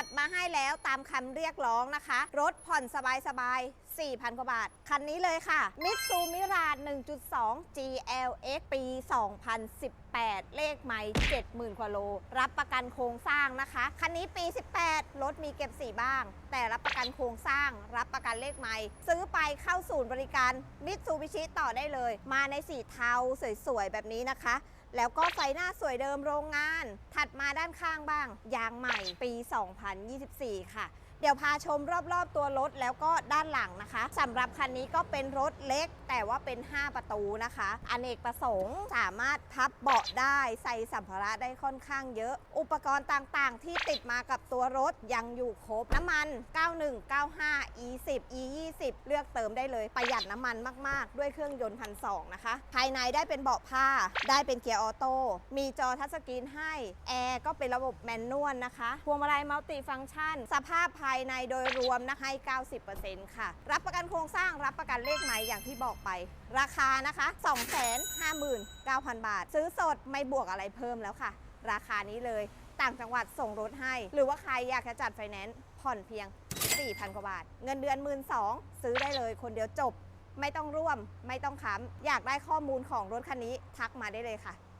จัดมาให้แล้วตามคำเรียกร้องนะคะ รถผ่อนสบายๆ 4,000 กว่าบาท คันนี้เลยค่ะมิตซูมิรา1.2 GLX ปี 2018 เลขไมล์70,000 กว่าโล รับประกันโครงสร้างนะคะ คันนี้ปี 18 รถมีเก็บสีบ้าง แต่รับประกันโครงสร้าง รับประกันเลขไมล์ซื้อไปเข้าศูนย์บริการมิตซูบิชิต่อได้เลย มาในสีเทาสวยๆ แบบนี้นะคะแล้วก็ไฟหน้าสวยเดิมโรงงาน ถัดมาด้านข้างบ้าง ยางใหม่ปี 2024 ค่ะ เดี๋ยวพาชมรอบๆตัวรถแล้วก็ด้านหลังนะคะสำหรับคันนี้ก็เป็นรถเล็ก แต่ว่าเป็น 5 ประตูนะคะอเนกประสงค์สามารถพับเบาะได้ใส่สัมภาระได้ค่อนข้างเยอะ อุปกรณ์ต่างๆ ที่ติดมากับตัวรถยังอยู่ครบน้ำมัน 91 95 E10 E20 เลือกเติมได้เลยประหยัดน้ำมันมาก ๆ ด้วยเครื่องยนต์พันสองนะคะ ภายในได้เป็นเบาะผ้า ได้เป็นเกียร์ออโต้มีจอทัชสกรีนให้แอร์ก็เป็นระบบแมนนวลนะคะพวงมาลัยมัลติฟังก์ชัน สภาพภายในโดยรวมนะคะให้90%ค่ะ รับประกันโครงสร้างรับประกันเลขไหมอย่างที่บอกไป ราคานะคะ 259,000 บาท ซื้อสดไม่บวกอะไรเพิ่มแล้วค่ะ ราคานี้เลย ต่างจังหวัดส่งรถให้ หรือว่าใครอยากจะจัดไฟแนนซ์ผ่อนเพียง 4,000 กว่าบาท เงินเดือน 1 2ื่นซื้อได้เลยคนเดียวจบ ไม่ต้องร่วม ไม่ต้องค้ำอยากได้ข้อมูลของรถคันนี้ทักมาได้เลยค่ะ